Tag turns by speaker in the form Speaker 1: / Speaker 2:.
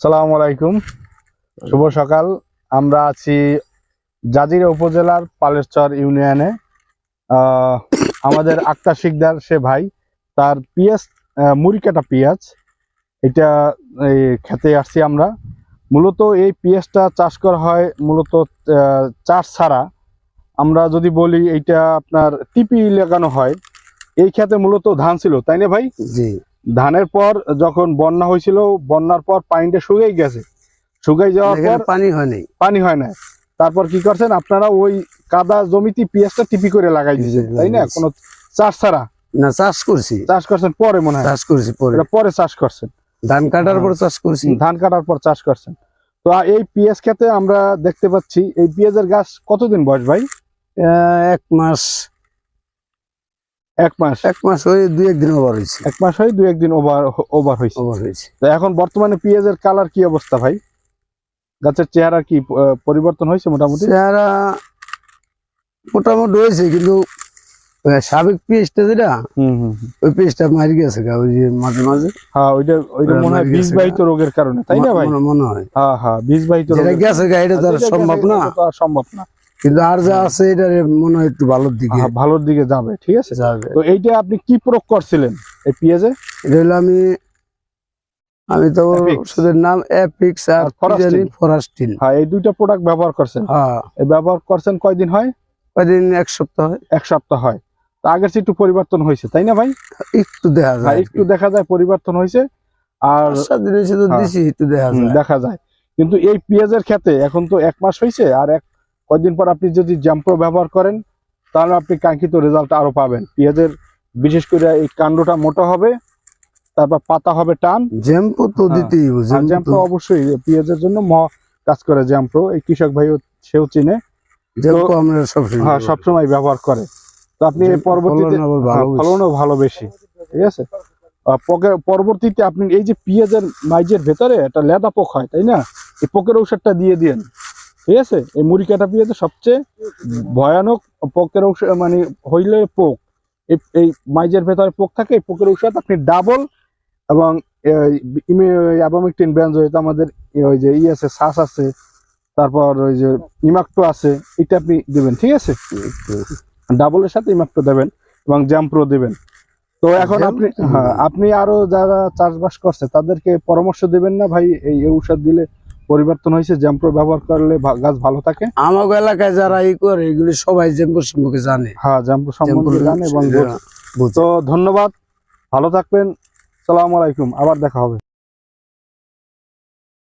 Speaker 1: সালাম আলাইকুম। শুভ সকাল। আমরা আছি জাজিরা উপজেলার পালেরচর ইউনিয়নে। আমাদের আক্তার শিকদার সে ভাই তার পিঁয়াজ আহ, মুড়ি কাটা পেঁয়াজ। এটা এই খেতে আসছি আমরা। মূলত এই পেঁয়াজটা চাষ করা হয় মূলত চাষ ছাড়া। আমরা যদি বলি এইটা আপনার টিপি লাগানো হয়। এই খেতে মূলত ধান ছিল তাই না ভাই?
Speaker 2: জি।
Speaker 1: ধানের পর যখন বন্যা হয়েছিল বন্যার পর পানিটা শুকিয়ে গেছে। শুকাই যাওয়ার পর
Speaker 2: পানি হয়নি
Speaker 1: পানি হয় না তারপর কি করছেন আপনারা ওই কাদা জমিতে পেঁয়াজটা টিপি করে লাগাই দিয়েছেন তাই না। কোনো চাষ ছাড়া?
Speaker 2: না চাষ করছি।
Speaker 1: চাষ করছেন পরে মনে হয়?
Speaker 2: চাষ করছি পরে।
Speaker 1: পরে চাষ করছেন।
Speaker 2: ধান কাটার। পর চাষ করছি।
Speaker 1: ধান কাটার পর চাষ করছেন। তো এই পেঁয়াজ খেতে আমরা দেখতে পাচ্ছি এই পেঁয়াজের গাছ কতদিন বয়স ভাই?
Speaker 2: এক মাস
Speaker 1: এক মাস।
Speaker 2: এক মাস হয়ে দুই একদিন ওভার হয়েছে।
Speaker 1: এক মাস হয় দু একদিন ওভার ওভার হয়েছে।
Speaker 2: ওভার হয়েছে।
Speaker 1: তো এখন বর্তমানে পেঁয়াজের কালার কি অবস্থা ভাই? গাছের চেহারা কি পরিবর্তন হয়েছে মোটামুটি?
Speaker 2: চেহারা মোটামুটি হয়েছে কিন্তু সাবেক পেঁয়াজটা যেটা
Speaker 1: হুম হুম হুম।
Speaker 2: ওই পেঁয়াজটা মারি গেছে গা, ওই যে মাঝে মাঝে।
Speaker 1: হ্যাঁ ওইটা ওইটা মনে হয়
Speaker 2: মারা
Speaker 1: বীজ
Speaker 2: গেছে
Speaker 1: বাহিত রোগের কারণে তাই না ভাই?
Speaker 2: মনে- হয়।
Speaker 1: হ্যাঁ হ্যাঁ বীজ বাহিত
Speaker 2: যেটা গেছে গা এটা তো সম্ভব না।
Speaker 1: সম্ভব না।
Speaker 2: কিন্তু আর যা আছে এটা মনে হয় একটু ভালোর দিকে।
Speaker 1: হ্যাঁ, ভালোর দিকে যাবে ঠিক আছে?
Speaker 2: যাবে।
Speaker 1: তো এইটা আপনি কি প্রয়োগ করছিলেন এই পেঁয়াজে?
Speaker 2: এটা হলো আমি আমি তো। ওষুধের নাম এপিক্স আর
Speaker 1: ফরাস্টিন।
Speaker 2: ফরাস্টিন
Speaker 1: হ্যাঁ এই দুইটা প্রোডাক্ট ব্যবহার করছেন।
Speaker 2: হ্যাঁ।
Speaker 1: এই ব্যবহার করছেন কয়দিন হয়?
Speaker 2: কয়দিন? এক সপ্তাহ হয়।
Speaker 1: এক সপ্তাহ হয়। তো আগের চেয়ে একটু পরিবর্তন হয়েছে তাই না ভাই?
Speaker 2: একটু দেখা
Speaker 1: হ্যাঁ,
Speaker 2: যায়
Speaker 1: একটু দেখা যায় পরিবর্তন হয়েছে। আর
Speaker 2: দিন হয়েছে তো
Speaker 1: হ্যাঁ।
Speaker 2: দিছি একটু দেখা যায়।
Speaker 1: দেখা যায়। কিন্তু এই পেঁয়াজের ক্ষেতে এখন তো এক মাস হয়েছে আর এক কয়দিন পর আপনি যদি জ্যাম্প্রো ব্যবহার করেন তাহলে আপনি কাঙ্ক্ষিত রেজাল্ট আরও পাবেন। পেঁয়াজের বিশেষ করে এই কাণ্ডটা মোটা হবে তারপর পাতা হবে টান।
Speaker 2: জ্যাম্পু তো
Speaker 1: হ্যাঁ।
Speaker 2: দিতেই জ্যাম্পু
Speaker 1: অবশ্যই পেঁয়াজের জন্য মহা কাজ করে জ্যাম্প্রো এই কৃষক ভাইও সেও চিনে।
Speaker 2: জ্যাম্পু
Speaker 1: হ্যাঁ
Speaker 2: ব্যবহার
Speaker 1: সবসময় ব্যবহার করে। তো আপনি পরবর্তীতে
Speaker 2: ফলন আবার ভালো
Speaker 1: হ্যাঁ। ফলনও ভালো বেশি। ঠিক আছে? পরবর্তীতে আপনি এই যে পেঁয়াজের মাইজের ভেতরে একটা লেদা পোক হয় তাই না? এই পোকের ঔষধটা দিয়ে দিন ঠিক আছে এই মুড়ি কাটা পেঁয়াজে সবচেয়ে ভয়ানক পোকের ঔষধ মানে হইলে পোক। এই এই মাইজের ভেতরে পোক থাকে এই পোকের ঔষধ আপনি ডাবল এবং অ্যাবামিকটিন ব্যাঞ্জয়েত আমাদের ওই যে ই আছে শ্বাস আছে তারপর ওই যে ইমাক্টো আছে এটা আপনি দেবেন ঠিক আছে? ডাবলের সাথে ইমাক্টো দেবেন এবং জ্যাম্প্রো দেবেন। তো এখন আপনি হ্যাঁ আপনি আরও যারা চাষবাস করছে তাদেরকে পরামর্শ দেবেন না ভাই এই ঔষধ দিলে পরিবর্তন হয়েছে জ্যাম্প্রো ব্যবহার করলে গাছ ভালো থাকে
Speaker 2: আমাকে এলাকায় যারা ই করে এগুলি সবাই জ্যাম্পোর সম্পর্কে জানে
Speaker 1: হ্যাঁ জ্যাম্প
Speaker 2: সম্পর্কে
Speaker 1: জানে এবং।
Speaker 2: বোঝে।
Speaker 1: তো ধন্যবাদ ভালো থাকবেন সালাম আলাইকুম আবার দেখা হবে